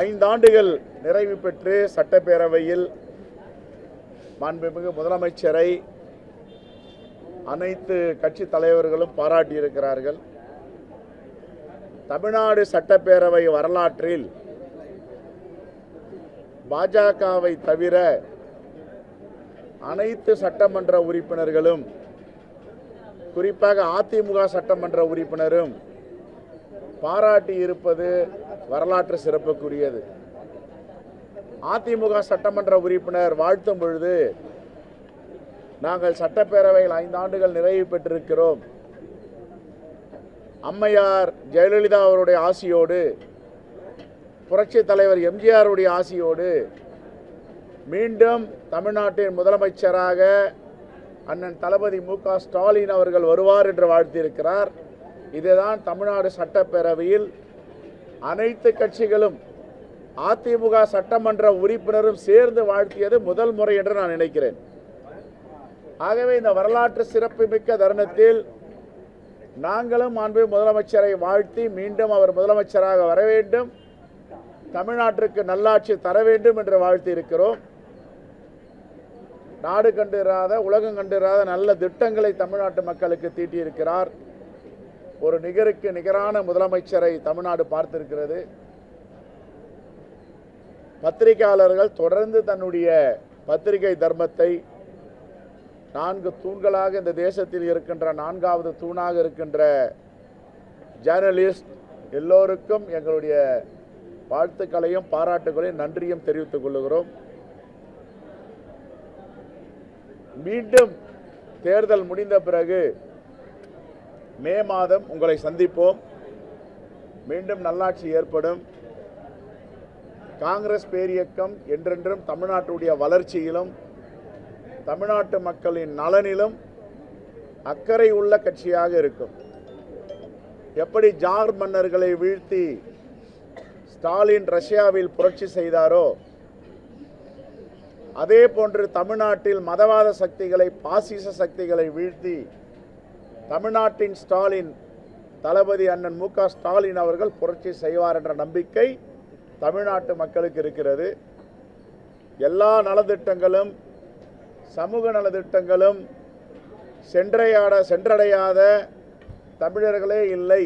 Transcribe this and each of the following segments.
ஐந்தாண்டுகள் நிறைவு பெற்று சட்டப்பேரவையில் மாண்புமிகு முதலமைச்சரை அனைத்து கட்சி தலைவர்களும் பாராட்டியிருக்கிறார்கள். தமிழ்நாடு சட்டப்பேரவை வரலாற்றில் பாஜகவை தவிர அனைத்து சட்டமன்ற உறுப்பினர்களும் குறிப்பாக அதிமுக சட்டமன்ற உறுப்பினரும் பாராட்டி இருப்பது வரலாற்று சிறப்புக்குரியது. அதிமுக சட்டமன்ற உறுப்பினர் வாழ்த்தும் பொழுது நாங்கள் சட்டப்பேரவையில் ஐந்து ஆண்டுகள் நிறைவு பெற்றிருக்கிறோம். அம்மையார் ஜெயலலிதா அவருடைய ஆசியோடு புரட்சி தலைவர் எம்ஜிஆருடைய ஆசியோடு மீண்டும் தமிழ்நாட்டின் முதலமைச்சராக அண்ணன் தளபதி மு க ஸ்டாலின் அவர்கள் வருவார் என்று வாழ்த்தியிருக்கிறார். இதுதான் தமிழ்நாடு சட்டப்பேரவையில் அனைத்து கட்சிகளும் அதிமுக சட்டமன்ற உறுப்பினரும் சேர்ந்து வாழ்த்தியது முதல் முறை என்று நான் நினைக்கிறேன். ஆகவே இந்த வரலாற்று சிறப்புமிக்க தருணத்தில் நாங்களும் அன்பு முதலமைச்சரை வாழ்த்தி மீண்டும் அவர் முதலமைச்சராக வர வேண்டும். தமிழ்நாட்டிற்கு நல்லாட்சி தர வேண்டும் என்று வாழ்த்தி இருக்கிறோம் நாடு கண்டிராத உலகம் கண்டிராத நல்ல திட்டங்களை தமிழ்நாட்டு மக்களுக்கு தீட்டியிருக்கிறார். ஒரு நிகருக்கு நிகரான முதலமைச்சரை தமிழ்நாடு பார்த்திருக்கிறது. பத்திரிகையாளர்கள் தொடர்ந்து தன்னுடைய பத்திரிகை தர்மத்தை நான்கு தூண்களாக இந்த தேசத்தில் இருக்கின்ற நான்காவது தூணாக இருக்கின்ற ஜேர்னலிஸ்ட் எல்லோருக்கும் எங்களுடைய வாழ்த்துக்களையும் பாராட்டுகளையும் நன்றியும் தெரிவித்துக் கொள்கிறோம். மீண்டும் தேர்தல் முடிந்த பிறகு மே மாதம் உங்களை சந்திப்போம். மீண்டும் நல்லாட்சி ஏற்படும். காங்கிரஸ் பேரியக்கம் என்றென்றும் தமிழ்நாட்டுடைய வளர்ச்சியிலும் தமிழ்நாட்டு மக்களின் நலனிலும் அக்கறை உள்ள கட்சியாக இருக்கும். எப்படி ஜார் மன்னர்களை வீழ்த்தி ஸ்டாலின் ரஷ்யாவில் புரட்சி செய்தாரோ அதே போன்று தமிழ்நாட்டில் மதவாத சக்திகளை பாசிச சக்திகளை வீழ்த்தி தமிழ்நாட்டின் ஸ்டாலின் தளபதி அண்ணன் மு ஸ்டாலின் அவர்கள் புரட்சி செய்வார் என்ற நம்பிக்கை தமிழ்நாட்டு மக்களுக்கு இருக்கிறது. எல்லா நலத்திட்டங்களும் சமூக நலத்திட்டங்களும் சென்றையாட சென்றடையாத தமிழர்களே இல்லை.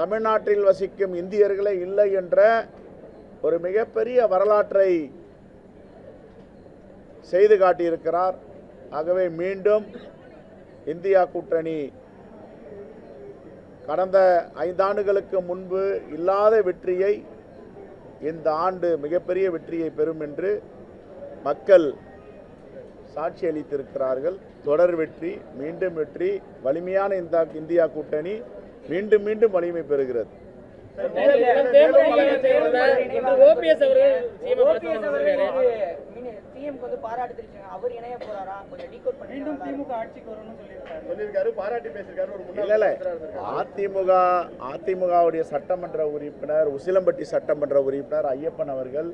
தமிழ்நாட்டில் வசிக்கும் இந்தியர்களே இல்லை என்ற ஒரு மிகப்பெரிய வரலாற்றை செய்து காட்டியிருக்கிறார். ஆகவே மீண்டும் இந்தியா கூட்டணி கடந்த ஐந்தாண்டுகளுக்கு முன்பு இல்லாத வெற்றியை இந்த ஆண்டு மிகப்பெரிய வெற்றியை பெறும் என்று மக்கள் சாட்சி அளித்திருக்கிறார்கள் தொடர் வெற்றி மீண்டும் வெற்றி வலிமையான இந்த இந்தியா கூட்டணி மீண்டும் மீண்டும் வலிமை பெறுகிறது சிஎம்க்கு வந்து பாராட்டு தெரிவிச்சாங்க அவர் இணைய போறாரா? கொஞ்சம் டீகோட் பண்ணி மீண்டும் திமுக ஆட்சிக்கு வரும்னு சொல்லியிருக்காரு. சொல்லியிருக்காரு பாராட்டி பேசியிருக்காரு ஒரு இல்ல இல்ல. அதிமுக அதிமுகவுடைய சட்டமன்ற உறுப்பினர் உசிலம்பட்டி சட்டமன்ற உறுப்பினர் ஐயப்பன் அவர்கள்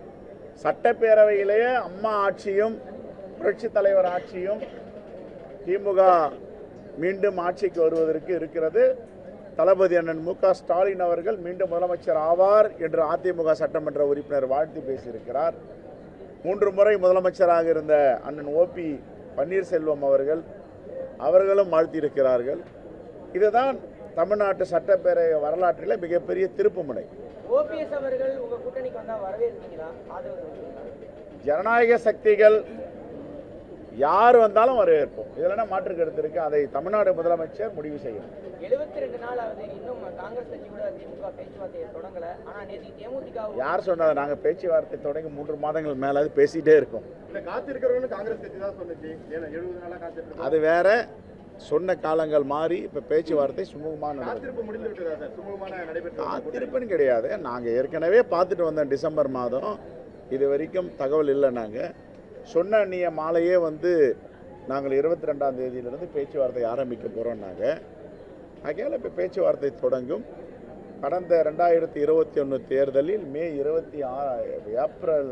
சட்டப்பேரவையிலேயே அம்மா ஆட்சியும் புரட்சி தலைவர் ஆட்சியும் திமுக மீண்டும் ஆட்சிக்கு வருவதற்கு இருக்கிறது. தளபதி அண்ணன் மு க ஸ்டாலின் அவர்கள் மீண்டும் முதலமைச்சர் ஆவார் என்று அதிமுக சட்டமன்ற உறுப்பினர் வாழ்த்து பேசியிருக்கிறார். மூன்று முறை முதலமைச்சராக இருந்த அண்ணன் ஓபி பன்னீர்செல்வம் அவர்கள் அவர்களும் வாழ்த்தியிருக்கிறார்கள். இதுதான் தமிழ்நாட்டு சட்டப்பேரவை வரலாற்றில் மிகப்பெரிய திருப்புமுனை. ஓபிஎஸ் அவர்கள் யார் வந்தாலும் வரவேற்போம். இதெல்லாம் மாற்று கருத்து இருக்கு? அதை தமிழ்நாடு முதலமைச்சர் முடிவு செய்யும் 72 ரெண்டு நாள் ஆகுது இன்னும் காங்கிரஸ் கட்சி கூட திமுக பேச்சுவார்த்தையை தொடங்கல. ஆனா நேற்று தேமுதிக யார் சொன்னது நாங்கள் பேச்சுவார்த்தை தொடங்கி மூன்று மாதங்கள் மேலாவது பேசிட்டே இருக்கோம். இல்ல காத்திருக்கிறவங்க காங்கிரஸ் கட்சி தான் சொன்னுச்சு. ஏன்னா எழுபது நாளா காத்திருக்கோம் அது வேற. சொன்ன காலங்கள் மாறி இப்போ பேச்சுவார்த்தை சுமூகமாக நடக்குது. காத்திருப்பு முடிந்து விட்டதா சார்? சுமூகமான காத்திருப்புன்னு கிடையாது. நாங்கள் ஏற்கனவே பார்த்துட்டு வந்தோம் டிசம்பர் மாதம். இது வரைக்கும் தகவல் இல்லை நாங்கள் சொன்ன அந்நிய மாலையே வந்து நாங்கள் இருபத்தி ரெண்டாம் தேதியிலிருந்து பேச்சுவார்த்தை ஆரம்பிக்க போகிறோம் நாங்கள் ஆகையால் இப்போ பேச்சுவார்த்தை தொடங்கும். கடந்த ரெண்டாயிரத்தி இருபத்தி ஒன்று தேர்தலில் மே இருபத்தி ஆறு ஏப்ரல்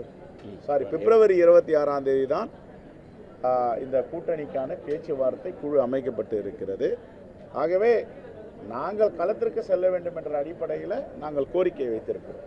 சாரி பிப்ரவரி இருபத்தி ஆறாம் தேதி தான் இந்த கூட்டணிக்கான பேச்சுவார்த்தை குழு அமைக்கப்பட்டு இருக்கிறது. ஆகவே நாங்கள் களத்திற்கு செல்ல வேண்டும் என்ற அடிப்படையில் நாங்கள் கோரிக்கை வைத்திருக்கிறோம்.